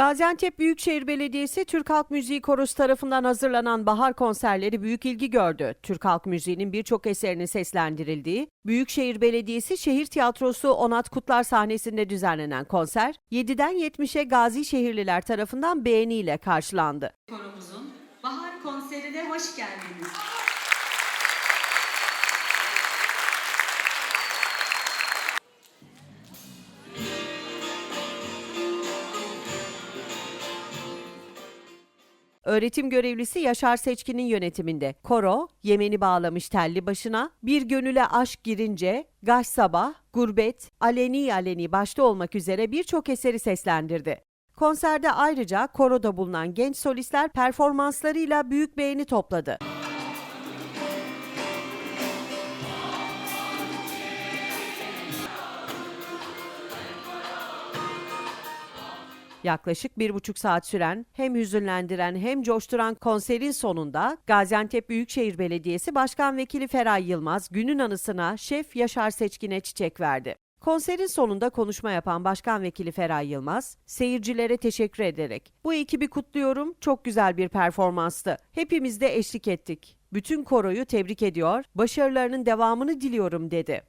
Gaziantep Büyükşehir Belediyesi Türk Halk Müziği Korosu tarafından hazırlanan bahar konserleri büyük ilgi gördü. Türk Halk Müziği'nin birçok eserinin seslendirildiği Büyükşehir Belediyesi Şehir Tiyatrosu Onat Kutlar sahnesinde düzenlenen konser 7'den 70'e Gazi şehirliler tarafından beğeniyle karşılandı. Koromuzun bahar konserine hoş geldiniz. Öğretim görevlisi Yaşar Seçkin'in yönetiminde koro, Yemen'i bağlamış telli başına, Bir Gönüle Aşk Girince, Gaş Sabah, Gurbet, Aleni Aleni başta olmak üzere birçok eseri seslendirdi. Konserde ayrıca koroda bulunan genç solistler performanslarıyla büyük beğeni topladı. Yaklaşık bir buçuk saat süren hem hüzünlendiren hem coşturan konserin sonunda Gaziantep Büyükşehir Belediyesi Başkan Vekili Feray Yılmaz günün anısına Şef Yaşar Seçkin'e çiçek verdi. Konserin sonunda konuşma yapan Başkan Vekili Feray Yılmaz, seyircilere teşekkür ederek "Bu ekibi kutluyorum, çok güzel bir performanstı. Hepimiz de eşlik ettik. Bütün koroyu tebrik ediyor, başarılarının devamını diliyorum." dedi.